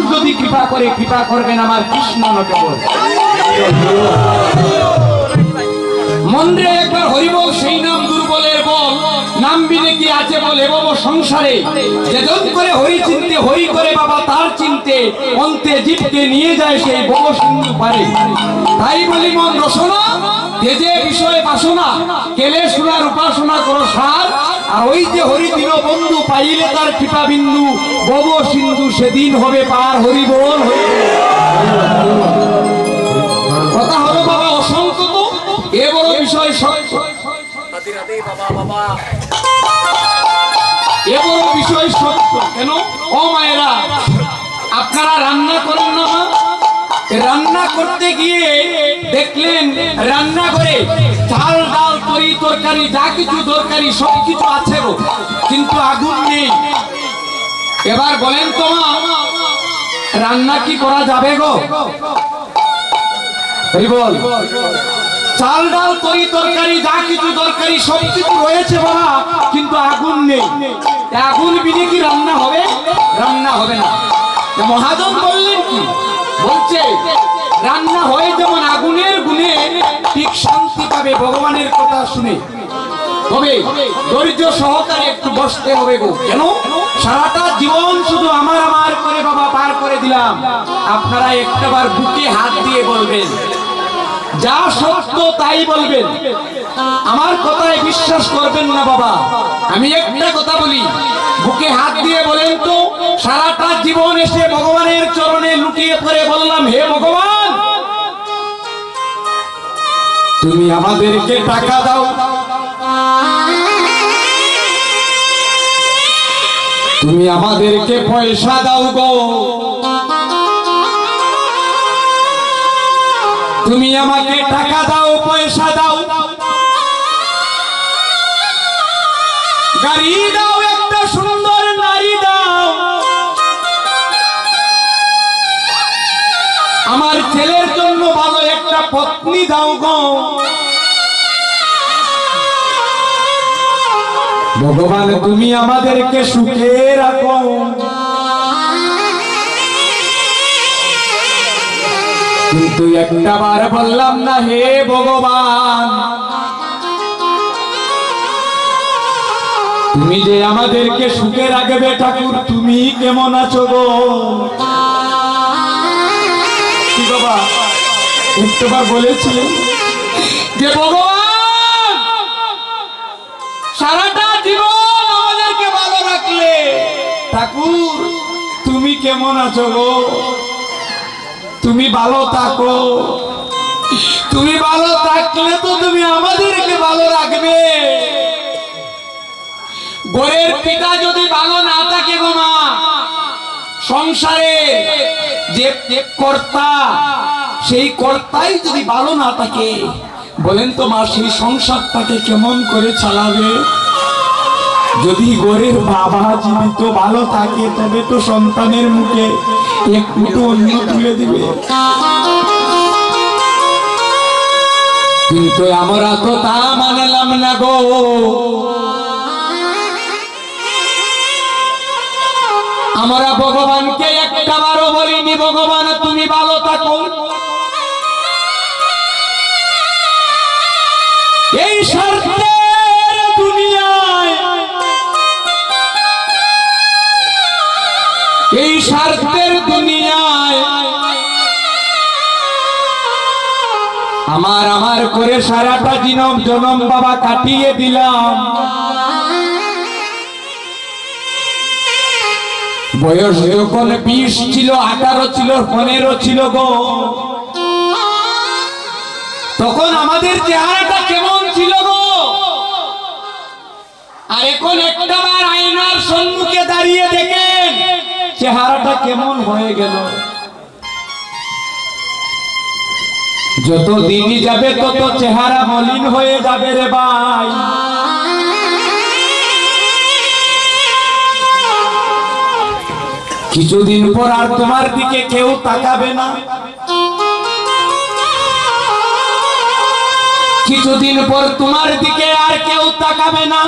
মানুষ যদি কৃপা করে কৃপা করবেন আমার কৃষ্ণ নটবর মন্দ্রে একবার হরিবল সেই নাম দুর্বলের বল। নাম বিনে কি আছে বলে বাবা সংসারে। যেজন করে হরি চিনতে, হরি করে বাবা তার চিনতে, অন্তে জীবকে নিয়ে যায় সেই বড় সিন্ধু পারে। তাই বলি মন রসনা তেজে বিষয় বাসনা, কেলে শোনার উপাসনা করো সার, আর ওই যে হরি দিন বন্ধু পাইলে তার কৃপা বিন্দু বব সিন্ধু সেদিন হবে পার হরি বল হরি কথা হলো বাবা অসংখ্য এ বড় বিষয় সত্য এ বড় বিষয় সত্য কেন? ও মায়েরা, আপনারা রান্না করেন না মা? রান্না করতে গিয়ে দেখলেন রান্না করে চাল ডাল, তরি তরকারি, যা কিছু দরকারি সব কিছু আছে গো। কিন্তু আগুন নেই। এবার বলেন তো রান্না কি করা যাবে গো? বল। চাল ডাল, তরি তরকারি, যা কিছু দরকারি সব কিছু রয়েছে বাবা, কিন্তু আগুন নেই। আগুন বিনে কি রান্না হবে? রান্না হবে না। মহাজন বললেন কি বলছে, রান্না হয় যেমন আগুনের গুণে, ঠিক শান্তি পাবে ভগবানের কথা শুনে। তবে ধৈর্য সহকারে একটু বসতে হবে গো। কেন? সারাটা জীবন শুধু আমার আমার করে বাবা পার করে দিলাম। আপনারা একটাবার বুকে হাত দিয়ে বলবেন। যা সত্য তাই বলবেন। আমার কথায় বিশ্বাস করবেন না, বাবা। আমি একটা কথা বলি। বুকে হাত দিয়ে বলেন তো, সারাটা জীবন এসে ভগবানের চরণে লুটিয়ে পড়ে বললাম, হে ভগবান, তুমি আমাদেরকে টাকা দাও। তুমি আমাদেরকে পয়সা দাও গো। তুমি আমাকে টাকা দাও, পয়সা দাও। গাড়ি দাও, একটা সুন্দর নারী দাও। আমার ছেলের জন্য ভালো একটা পত্নী দাও গো। ভগবান, তুমি আমাদেরকে সুখে রাখো। কিন্তু একটা বার বললাম না, হে ভগবান তুমি যে আমাদেরকে সুখে রাখবে ঠাকুর। তুমি কেমন আছো গো? কি বাবা? একটাবার বলেছি যে ভগবান সারাটা জীবন আমাদেরকে ভালো রাখলে। ঠাকুর তুমি কেমন আছো গো? তুমি ভালো থাকো। তুমি ভালো থাকলে তো তুমি আমাদেরকে ভালো রাখবে। গোয়ের পিতা যদি ভালো না থাকে গো মা, সংসারে যে কর্তা, সেই কর্তাই যদি ভালো না থাকে, বলেন তো মা, সেই সংসারটাকে কেমন করে চালাবে? যদি গোরের বাবা জীবিত ভালো থাকে, তবে তো সন্তানের মুখে একটু অন্য তুলে দিবে। কিন্তু আমরা তো তা মানলাম না গো। আমরা ভগবানকে একটা বারও বলিনি, ভগবান, তুমি ভালো থাকো। এই স্বার্থের দুনিয়ায়, এই স্বার্থের দুনিয়ায় আমার আমার করে সারাটা জিনম জনম বাবা কাটিয়ে দিলাম। বয়স যখন বিশ ছিল, আঠারো ছিল, পনেরো ছিল গো। তখন আমাদের চেহারাটা কেমন ছিল গো? আর এখন একটা বার আয়নার সম্মুখে দাঁড়িয়ে দেখেন, চেহারাটা কেমন হয়ে গেল। যত দিনই যাবে, তত চেহারা মলিন হয়ে যাবে রে ভাই। কিছুদিন পর আর তোমার দিকে কেউ তাকাবে না। কিছুদিন পর তোমার দিকে আর কেউ তাকাবে না।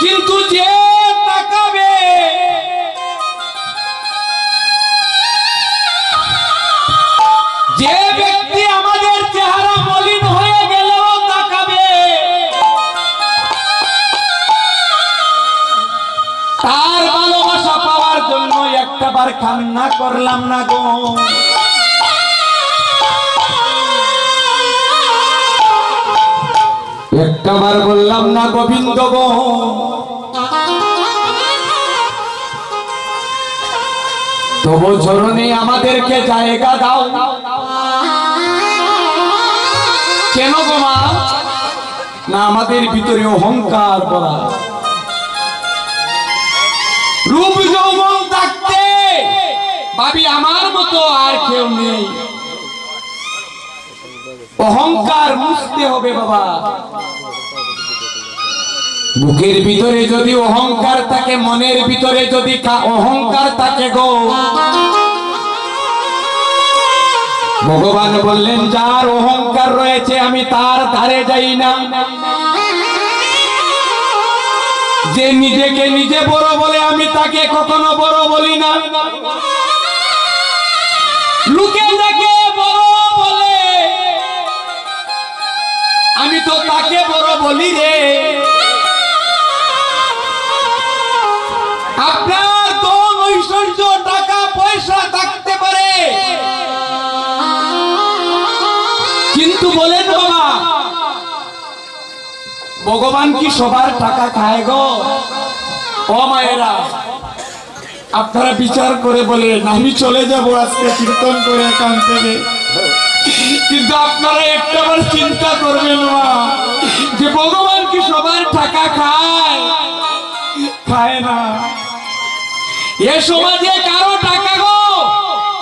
কিন্তু যে একটা বার কান্না করলাম না গো। একটা বার বললাম না গোবিন্দ গো। তবু চরণে আমাদেরকে জায়গা দাও। কেন গো মা? না আমাদের ভিতরে অহংকার বলা। ভাবি আমার মতো আর কেউ নেই। অহংকার মুছতে হবে বাবা। বুকের ভিতরে যদি অহংকার থাকে, মনের ভিতরে যদি অহংকার থাকে গো। ভগবান বললেন, যার অহংকার রয়েছে, আমি তার ধারে যাই না। যে নিজেকে নিজে বড় বলে, আমি তাকে কখনো বড় বলি না। লোকে তাকে বড় বলে। আমি তো তাকে বড় বলি রে। আপনার ধন ঐশ্বর্য টাকা পয়সা থাকতে পারে। কিন্তু বলেন বাবা, ভগবান কি সবার টাকা খায় গো? ও মায়েরা। আপনারা বিচার করে বলেন, আমি চলে যাব আজকে কীর্তন করে এখান থেকে। কিন্তু আপনারা একটাবার চিন্তা করবেন মা যে ভগবান কি সবার টাকা খায়? খায় না। এ সমাজে কারও টাকা গো,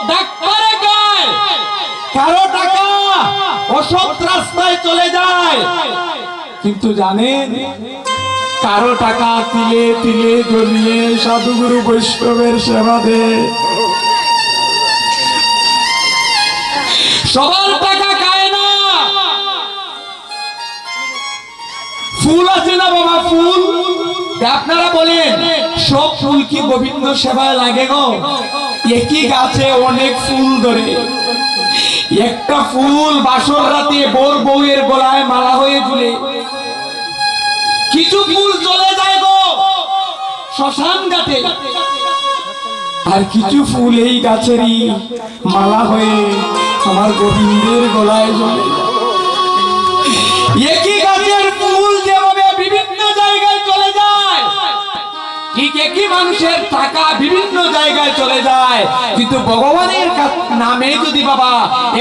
ডাক্তারে খায়। কারও টাকা অসৎ রাস্তায় চলে যায়। কিন্তু জানেন কারও টাকা তিলে তিলে জড়িয়ে সাধুগুরু বৈষ্ণবের সেবা দেয় সবার টাকা খায় না। ফুল আছে না বাবা, ফুল? আপনারা বলেন, সব ফুল কি গোবিন্দ সেবায় লাগে গো? একই গাছে অনেক ফুল ধরে। একটা ফুল বাসর রাতে বোর বউয়ের গলায় মালা হয়ে ঝুলে। কিছু ফুল চলে যায় গো। শ্মশান ঘাটে। আর কিছু ফুল এই গাছেরই মালা হয়ে আমার গোবিন্দের গলায় জ্বলে। একই গাছের ফুল যেভাবে বিভিন্ন জায়গায় চলে যায় ঠিক একই মানুষের টাকা বিভিন্ন জায়গায় চলে যায়। কিন্তু ভগবানের নামে যদি বাবা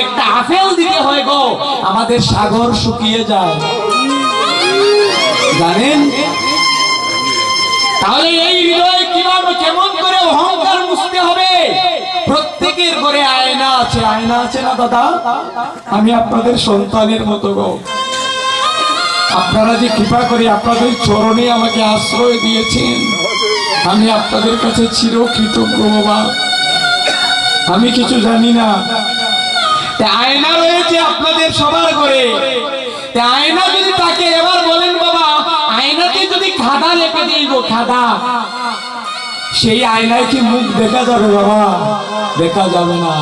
একটা আপেল দিতে হয় গো আমাদের সাগর শুকিয়ে যায়। জানেন? তাহলে এই হৃদয় কীভাবে কেমন করে অহংকার মুছতে হবে? প্রত্যেকের ঘরে আয়না আছে। আয়না আছে না, দাদা? আমি আপনাদের সন্তানের মতো গো। আপনারা যে কৃপা করে আপনাদের চরণে আমাকে আশ্রয় দিয়েছেন, আমি আপনাদের কাছে চির কৃতজ্ঞ বাবা। আমি কিছু জানি না। আয়না রয়েছে আপনাদের সবার ঘরে। আয়না যদি তাকে এবার বলেন বাবা আয়নাতে যদি খাদা লেপে দিই গো, খাদা। সেই আয়নায় কি মুখ দেখা যাবে বাবা? দেখা যাবে না।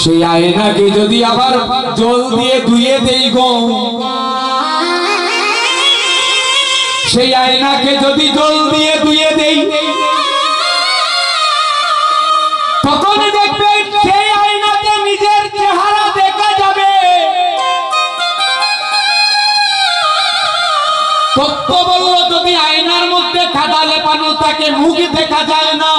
সেই আয়নাকে যদি আবার জল দিয়ে ধুয়ে দেই গো। সেই আয়নাকে যদি জল দিয়ে ধুয়ে দেই খাদা তাকে মুখ দেখা যায় না।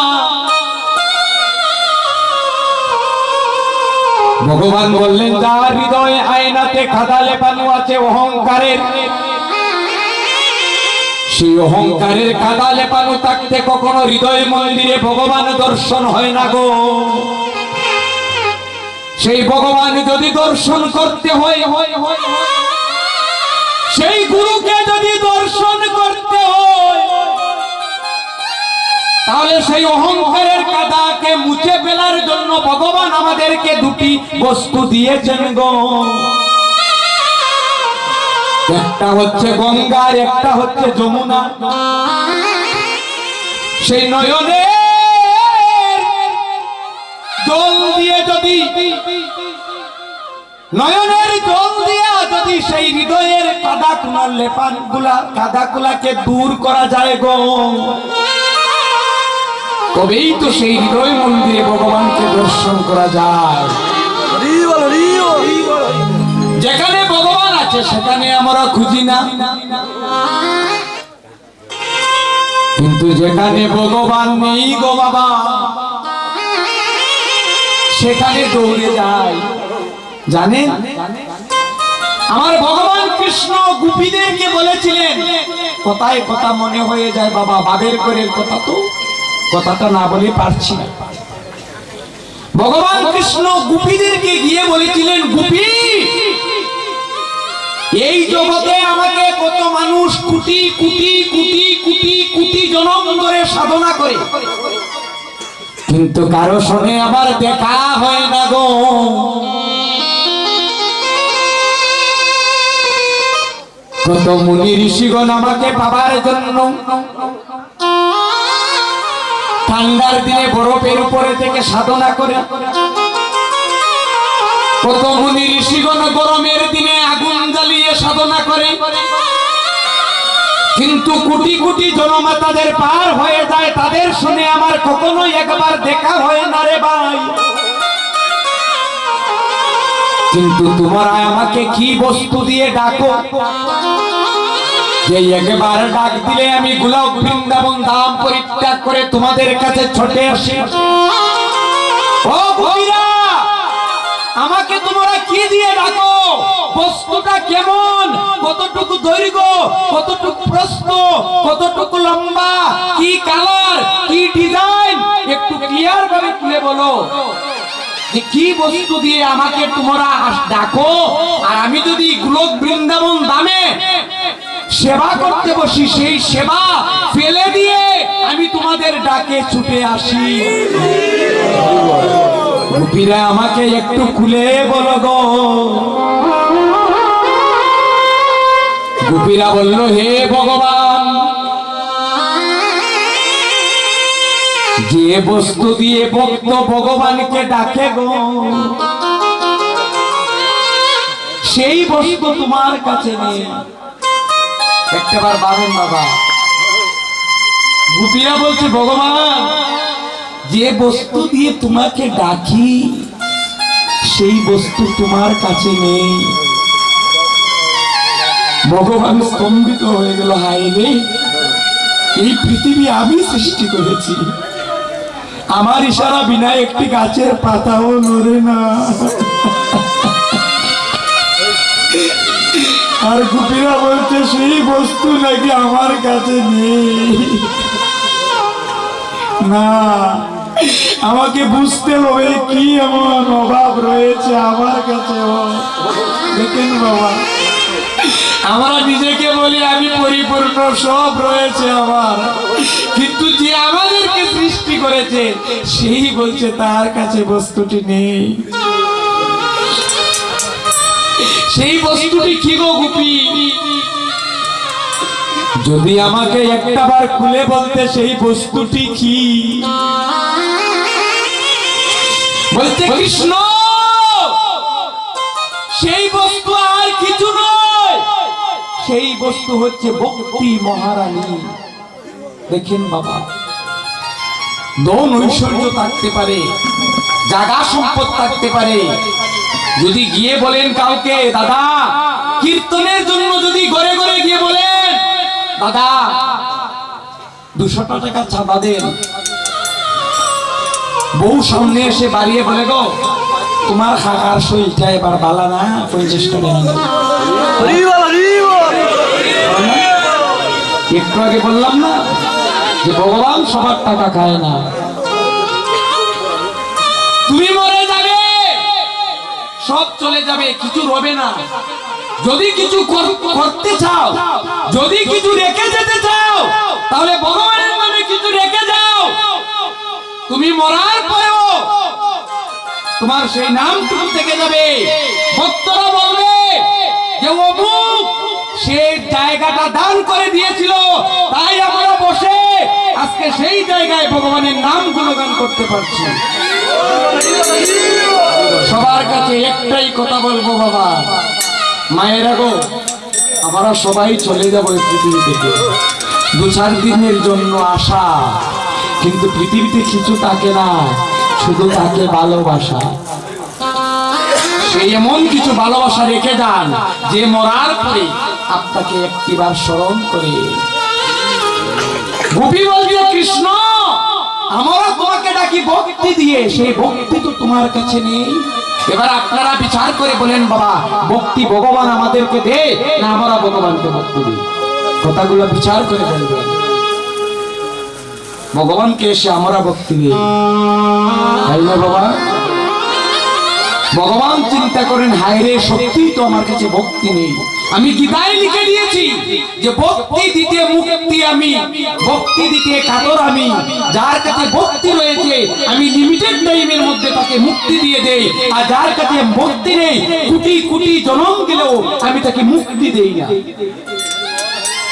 ভগবান বললেন যার হৃদয়ে আয়নাতে খাদা লেপানো আছে অহংকারের সেই অহংকারের কাদা লেপানো থাকতে কখনো হৃদয় মন্দিরে ভগবান দর্শন হয় না গো। সেই ভগবান যদি দর্শন করতে হয়, সেই গুরুকে যদি দর্শন করতে হয় তাহলে সেই অহংকারের কাদাকে মুছে ফেলার জন্য ভগবান আমাদেরকে দুটি বস্তু দিয়েছেন গো। একটা হচ্ছে গঙ্গার, একটা হচ্ছে যমুনা। সেই নয়নে জল দিয়ে যদি, নয়নের জল দিয়া যদি সেই হৃদয়ের কাদা কুলার লেপানগুলা কাদা কুলাকে দূর করা যায় গো। তবেই তো সেই হৃদয় মন্দিরে ভগবানকে দর্শন করা যায়। যেখানে ভগবান আছে, সেখানে আমরা খুঁজি না। কিন্তু যেখানে ভগবান নেই গো বাবা, সেখানে দৌড়ে যায়। জানেন আমার ভগবান কৃষ্ণ গুপীদেরকে বলেছিলেন, কথায় কথা মনে হয়ে যায় বাবা, বাবের করে কথা তো। কথাটা না বলে পারছি না। ভগবান কৃষ্ণ গুপীদেরকে গিয়ে বলেছিলেন, গুপি, এই জগতে আমাকে কত মানুষ কুটি কুটি কুটি কুটি কুটি জনম ধরে সাধনা করে। কিন্তু কারও সঙ্গে আবার দেখা হয় না গো। কত মুনি ঋষিগণ আমাকে পাবার জন্য ঠান্ডার দিনে বরফের উপরে থেকে সাধনা করে। কত মুনি ঋষিগণ গরমের দিনে আগুন জ্বালিয়ে সাধনা করে। কিন্তু কোটি কোটি জনমাতাদের পার হয়ে যায়, তাদের শুনে আমার কখনোই একবার দেখা হয় না রে ভাই। কিন্তু তোমরা আমাকে কি বস্তু দিয়ে ডাকো? যে একবার ডাক দিলে আমি গোলাপ বৃন্দাবন ধাম পরিত্যাগ করে তোমাদের কাছে ছটে আসি। ভৈরা আমাকে তোমরা কি দিয়ে ডাকো? বস্তুটা কেমন? কতটুকু দৈর্ঘ্য? কতটুকু প্রস্থ? কতটুকু লম্বা? কি কালার? কি ডিজাইন? একটু ক্লিয়ার ভাবে খুলে বলো। কি বস্তু দিয়ে আমাকে তোমরা ডাকো? আর আমি যদি গোলক বৃন্দাবন দামে সেবা করতে বসি, সেই সেবা ফেলে দিয়ে আমি তোমাদের ডাকে ছুটে আসি। গোপীরা আমাকে একটু খুলে বলো গো। গোপীরা বলল, হে ভগবান, যে বস্তু দিয়ে ভক্ত ভগবানকে ডাকে গো, সেই বস্তু তোমার কাছে নেই। একটাবার বারণ বাবা। গোপীরা বলছে, ভগবান, যে বস্তু দিয়ে তোমাকে ডাকি, সেই বস্তু তোমার কাছে নেই। ভগবান স্তম্ভিত হয়ে গেল, হায় রে, এই পৃথিবী আমি সৃষ্টি করেছি। আমার ইশারা বিনা একটি গাছের পাতাও নড়ে না। আর গুপিরা বলছে, সেই বস্তু নাকি আমার কাছে নেই। না, আমাকে বুঝতে হবে কি এমন অভাব রয়েছে আমার কাছে দেখেন বাবা, আমরা নিজেকে বলি আমি পরিপূর্ণ, সব রয়েছে আমার। কিন্তু যে আমাদেরকে সৃষ্টি করেছে, সেই বলছে তার কাছে বস্তুটি নেই। সেই বস্তুটি কি গো গুপি? যদি আমাকে একটা বার খুলে বলতে সেই বস্তুটি কি? বলছে কৃষ্ণ! সেই বস্তু আর কিছু নয়। সেই বস্তু হচ্ছে ভক্তি মহারানী। দেখেন বাবা, ধন ঐশ্বর্য থাকতে পারে, জাগা সম্পদ থাকতে পারে যদি গিয়ে বলেন কাউকে দাদা কীর্তনের জন্য যদি ঘরে ঘরে গিয়ে বলেন দাদা দুশো টাকা চাঁদা দেন বউ সামনে এসে বাড়িয়ে বলে গো তোমার খাকার সইটা এবার বালা না? পঞ্চাশ টাকা একটু আগে বললাম না যে ভগবান সবার টাকা খায় না। সব চলে যাবে, কিছু রবে না। যদি কিছু কর- করতে চাও, যদি কিছু রেখে যেতে চাও, তাহলে ভগবানের নামে কিছু রেখে যাও। তুমি মরার পরেও তোমার সেই নামটুকু থেকে যাবে। ভক্তরা বলবে, যে অমুক, সে জায়গাটা দান করে দিয়েছিল, তাই আমরা বসে আজকে সেই জায়গায় ভগবানের নাম গুণগান করতে পারছি। কথা বলব বাবা। মায়েরা গো, আমরা সবাই চলে যাব এই পৃথিবী থেকে। দু চার দিনের জন্য আশা, কিন্তু পৃথিবীতে কিছু থাকে না, শুধু থাকে ভালোবাসা। এমন কিছু ভালোবাসা রেখে যান, যে মরার পরে আপনাকে একটিবার স্মরণ করে। গোপী বলছে কৃষ্ণ আমরা তোমাকে ডাকি ভক্তি দিয়ে, সেই ভক্তি তো তোমার কাছে নেই। এবার আপনারা বিচার করে বলেন, বাবা, ভক্তি ভগবান আমাদেরকে দে, না আমরা ভগবানকে ভক্তি দিই। কথাগুলো বিচার করে বলবেন। ভগবানকে এসে আমরা ভক্তি দিই। তাই না, বাবা? ভগবান চিন্তা করেন হায়রে সত্যি তো আমার কাছে ভক্তি নেই। আমি গীতায় লিখে দিয়েছি যে ভক্তি দিতে মুক্তি আমি, ভক্তি দিতে কাতর আমি। যার কাছে ভক্তি রয়েছে, আমি লিমিটেড টাইমের মধ্যে তাকে মুক্তি দিয়ে দেই। আর যার কাছে ভক্তি নেই, কোটি কোটি জনম গেলেও আমি তাকে মুক্তি দেই না।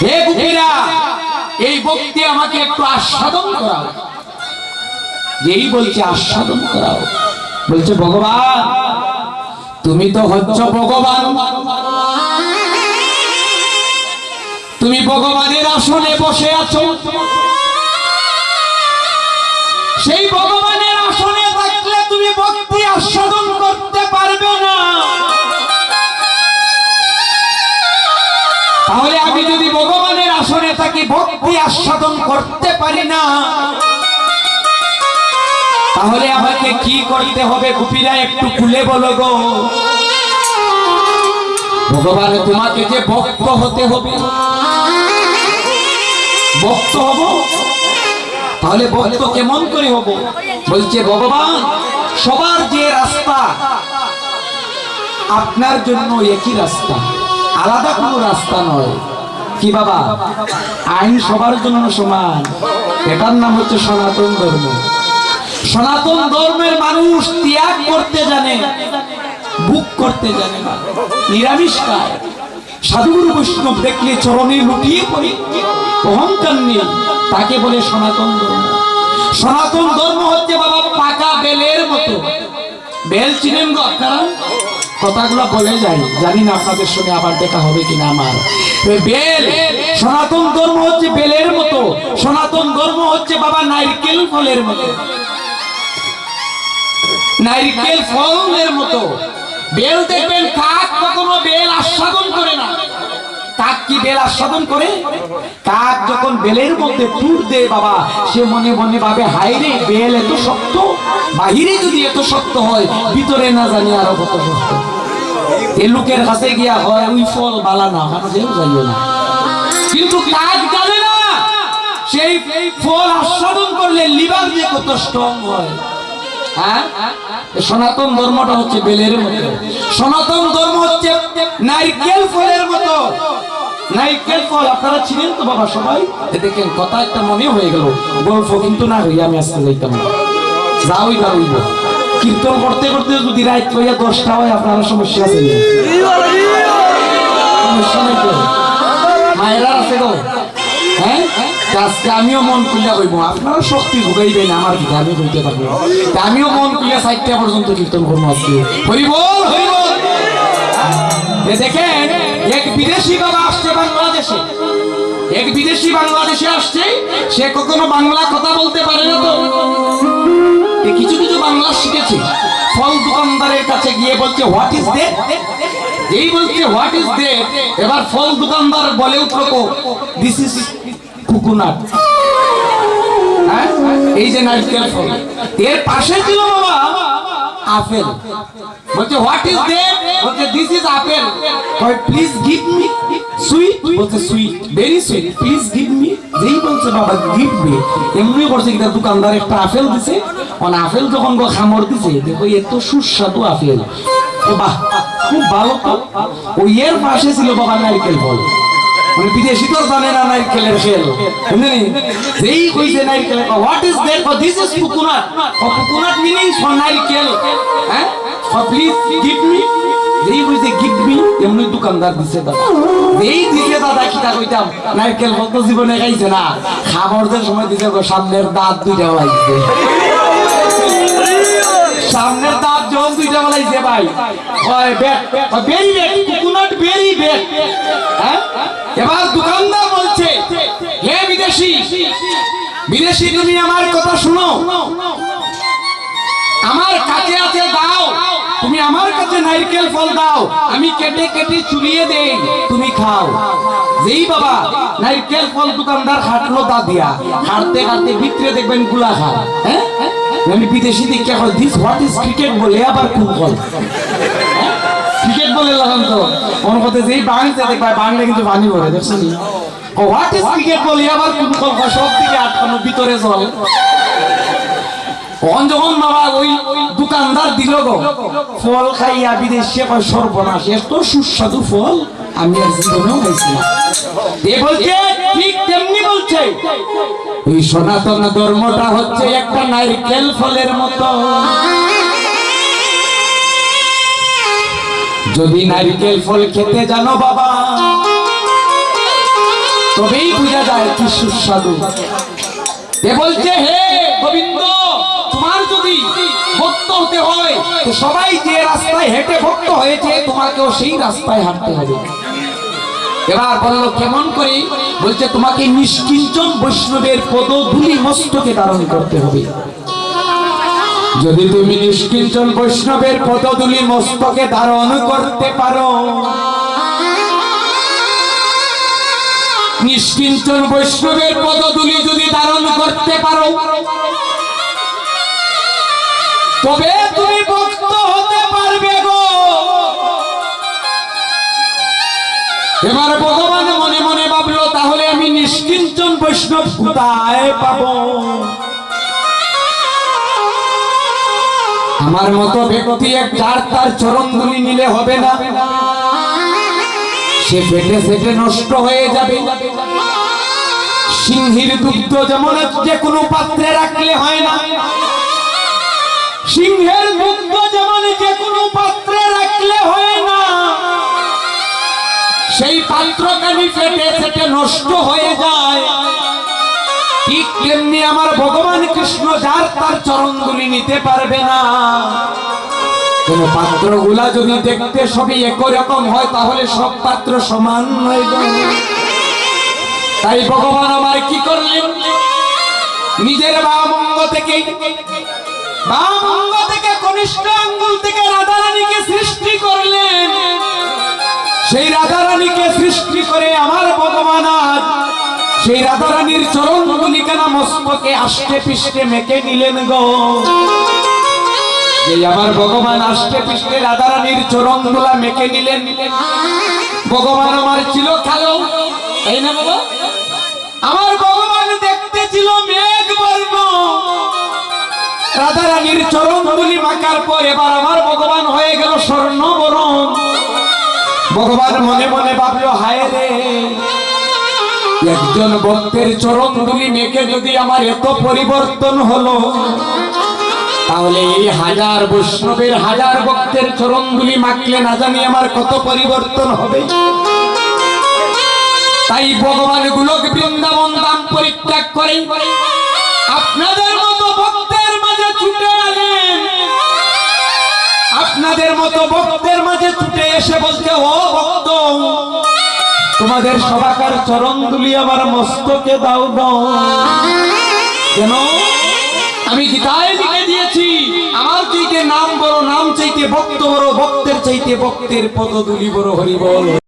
হে বুকেরা, এই ভক্তি আমাকে একটু আস্বাদন করাও। যেই বলছে আস্বাদন করাও, বলছে, ভগবান, তুমি তো হচ্ছ ভগবান। তুমি ভগবানের আসনে বসে আছো। সেই ভগবানের আসনে থাকলে তুমি ভক্তি আস্বাদন করতে পারবে না। তাহলে আমি যদি ভগবানের আসনে থাকি, ভক্তি আস্বাদন করতে পারি না। তাহলে আমাকে কি করতে হবে গুপিরা একটু খুলে বলো গো। ভগবান, তোমাকে যে ভক্ত হতে হবে। ভক্ত হব? তাহলে ভক্ত কেমন করে হব। বলছে, ভগবান, সবার যে রাস্তা, আপনার জন্য একই রাস্তা, আলাদা কোনো রাস্তা নয়। কি বাবা? আইন সবার জন্য সমান। এটার নাম হচ্ছে সনাতন ধর্ম। সনাতন ধর্মের মানুষ ত্যাগ করতে জানে বুক করতে জানে না। নিরামিষ খায়। সাধুগুরু বৈষ্ণব দেখলে চরণে লুটিয়ে পড়ে। অহংকার নেই তাকে বলে সনাতন ধর্ম। সনাতন ধর্ম হচ্ছে বাবা পাকা বেলের মতো। বেল চিনেন গো আপনারা? কথাগুলো বলে যাই জানি না আপনাদের সঙ্গে আবার দেখা হবে কিনা আমার। বেল, সনাতন ধর্ম হচ্ছে বেলের মতো। সনাতন ধর্ম হচ্ছে বাবা নারকেল ফলের মতো। নারকেল ফলের মতো। বেল দেখবেন কাক কখনো বেল আস্বাদন করে না। কাক কি বেল আস্বাদন করে? কাক যখন বেলের মধ্যে টুর দেয় বাবা, সে মনে মনে ভাবে হাই রে, বেল এত শক্ত, বাহিরে যদি এত শক্ত হয়, ভিতরে না জানি আরও কত শক্ত। এ লোকের কাছে গিয়া হয়, ওই ফল বালা না মানুষেও যাইও না। কিন্তু কাক জানে না, সেই ফল আস্বাদন করলে লিভার দিয়ে কত স্ট্রং হয়। হ্যাঁ? সনাতন ধর্মটা হচ্ছে বেলের মতো। সনাতন ধর্ম হচ্ছে নারকেল ফলের মতো। নারকেল ফল, আপনারা ছিলেন তো বাবা সবাই? দেখেন, কথা একটা মনে হয়ে গেল। গল্প কিন্তু না হইয়া আমি আজকে যাইতাম না। যাওই বা হইব। কীর্তন করতে করতে যদি রাত হইয়া দশটা হয়, আপনারা সমস্যা আছে নি? সমস্যা নাই মায়েরা আছে গো। হ্যাঁ? আজকে আমিও মন খুলিয়া কইব, আপনারা শক্তি ঢুকাইবেন, আমার দিকে মন খুলিয়া সাইটটা পর্যন্ত কীর্তন করব দেখেন, এক বিদেশি আসছে বাংলাদেশে। এক বিদেশি বাংলাদেশে আসছে, সে কখনো বাংলা কথা বলতে পারে না তো। কিছু কিছু বাংলা শিখেছে। ফল দোকানদারের কাছে গিয়ে বলছে হোয়াট ইজ দে এই বলছে হোয়াট ইজ দে এবার ফল দোকানদার বলে উঠল দিস ইজ কুকুনাট হ্যাঁ? এই যে নারকেল ফল। এর পাশে ছিল বাবা আপেল। বলছে হোয়াট ইজ দে বলছে দিস ইজ আপেল কয় প্লিজ গিভ মি সুইট বলছে sweet very sweet please give me যেই বলছে বাবা গিভ মি এমনি করছে কি তার দোকানদার একটা আপেল দিছে। অন আপেল যখন গো খামর দিছে, দেখো এত সুস্বাদু আপেল। ও বাহ, খুব ভালো তো। ওই এর পাশে ছিল বাবা নারকেল ফল। বিদেশি তো জানে না নারকেলের খেল। বুঝলেন যেই কইছে নারকেল what is that for this is coconut coconut meaning for নারকেল। হ্যাঁ? প্লিজ গিভ মি যেই কইছে গিভ মি এমনি দোকানদার দিছে দাদা। যেই দিছে দাদা কিটা কইতাম? নারকেল ফল তো জীবনে খাইছে না? খাবার যে সময় দিছে সামনের দাঁত দুইটা লাগছে সামনের দাঁত জল দুইটা বলাইছে ভাই, হয় বেট ভেরি কুকুনট ভেরি হ্যাঁ? এবার দোকানদার বলছে, হে বিদেশি বিদেশি তুমি আমার কথা শুনো। আমার কাছে আছে দাও। তুমি আমার কাছে নারকেল ফল দাও। আমি কেটে কেটে চুলিয়ে দেই, তুমি খাও। যেই বাবা নারকেল ফল দোকানদার হাঁটলো তা দিয়া। হাঁটতে হাঁটতে ভিতরে দেখবেনগুলা খা হ্যাঁ? আমি বিদেশি দিকে দিস হোয়াট ইজ ক্রিকেট বলে আবার ফল ক্রিকেট বলে লাগান তো। ওর মধ্যে যেই বাংলাতে দেখবা বাংলা কিন্তু পানি ভরে দেখছ নি? হোয়াট ইজ ক্রিকেট বলে? আবার কোন ফল সব দিকে আটকানো ভিতরে জল। তখন যখন বাবা ওই দোকানদার দিল গো ফল খাইয়া বিদেশে কয় সর্বনাশ এত সুস্বাদু ফল আমি আর জীবনেও খাইছি না। এ বলছে ঠিক তেমনি বলছে এই সনাতন ধর্মটা হচ্ছে একটা নারকেল ফলের মতো। যদি নারকেল ফল খেতে জানো বাবা, তবেই বোঝা যায় কি সুস্বাদু। বলছে, হে গোবিন্দ, তোমার যদি ভক্ত হতে হয়, তো সবাই যে রাস্তায় হেঁটে ভক্ত হয়েছে, তোমাকেও সেই রাস্তায় হাঁটতে হবে। এবার বলল, কেমন করে? বলছে, তোমাকে নিষ্কিঞ্চন বৈষ্ণবের পদধূলি মস্তকে ধারণ করতে হবে। যদি তুমি নিষ্কিঞ্চন বৈষ্ণবের পদধূলি মস্তকে ধারণ করতে পারো নিষ্কিঞ্চন বৈষ্ণবের পদধূলি যদি ধারণ করতে পারো, তবে তুমি ভক্ত হতে পারবে গো। এবার ভগবান মনে মনে ভাবলো, তাহলে আমি নিষ্কিঞ্চন বৈষ্ণব কোথায় পাবো? আমার মতো ব্যক্তি এক তার চরণ ধুলি নিলে হবে না। সে ফেটে ফেটে নষ্ট হয়ে যাবে। সিংহীর দুগ্ধ যেমন যে কোনো পাত্রে রাখলে হয় না। সিংহের দুগ্ধ যেমন যে কোনো পাত্রে রাখলে হয় না। সেই পাত্রখানি ফেটে ফেটে নষ্ট হয়ে যায়। ঠিক তেমনি আমার ভগবান কৃষ্ণ যার তার চরণগুলি নিতে পারবে না। কোন পাত্রগুলা যদি দেখতে সবই একই রকম হয়, তাহলে সব পাত্র সমান তাই ভগবান আমার কি করলেন? নিজের বাম অঙ্গ থেকে বাম অঙ্গ থেকে কনিষ্ঠ আঙ্গুল থেকে রাধারানীকে সৃষ্টি করলেন। সেই রাধারানীকে সৃষ্টি করে আমার ভগবান আজ সেই রাধারানীর চরণ গুলিকানা মস্তকে আষ্টে পিষ্টে মেকে নিলেন গো। যে আমার ভগবান আষ্টে পিষ্টে রাধারানীর চরণগুলা মেকে নিলেন। ভগবান আমার ছিল কালো। তাই না বাবা? আমার ভগবান দেখতে ছিল মেঘ বর্ণ। রাধারানীর চরণ গুলি মাকার পর এবার আমার ভগবান হয়ে গেল স্বর্ণ বরণ ভগবান মনে মনে ভাবলো, হায় রে একজন ভক্তের চরণ গুলি মেখে যদি আমার এত পরিবর্তন হলো, তাহলে এই হাজার বৈষ্ণবের হাজার ভক্তের চরণ গুলি মাখলে না জানি আমার কত পরিবর্তন হবে। তাই ভগবান গুলোক বৃন্দাবন দাম পরিত্যাগ করে আপনাদের মতো ভক্তের মাঝে ছুটে আলেন। আপনাদের মতো ভক্তের মাঝে ছুটে এসে বলছে, ও ভক্ত তোমাদের সবাকার চরণ তুলি আমার মস্তকে দাও দাও। কেন? আমি গীতায় লিখে দিয়েছি। আমার চাইতে নাম বড়, নাম চাইতে ভক্ত বড়, ভক্তের চাইতে ভক্তের পদধুলি বড় হরি বল।